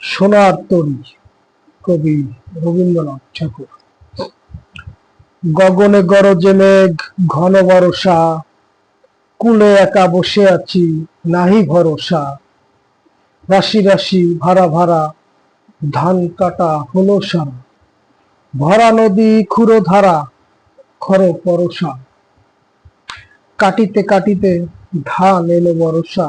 সোনার তরী কবি রবীন্দ্রনাথ ঠাকুর। গগনে গরজে মেঘ, ঘন বরষা, কুলে একা বসে আছি, নাহি ভরসা। রাশি রাশি ভাড়া ভাড়া, ধান কাটা হলো সারা। ভরা নদী খুঁড়ো ধারা, খর পরশা কাটিতে কাটিতে ধান এলো বরসা।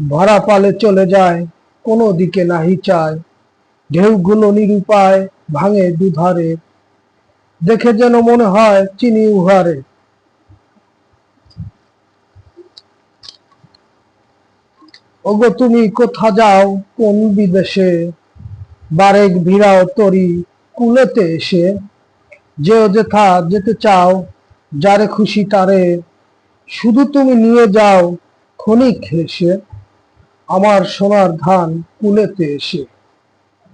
ভরা পালে চলে যায়, কোনো দিকে নাহি চায়। ঢেউগুলো নিরুপায় ভাঙে দুধারে, দেখে যেন মনে হয় চিনি উহারে। ওগো, তুমি কোথা যাও, কোন বিদেশে? বারেক ভিড়াও তরি কুলেতে এসে। যেও যেথা যেতে চাও, যারে খুশি তারে। শুধু তুমি নিয়ে যাও ক্ষণিক হেসে। আমার সোনার ধান কুলেতে এসে।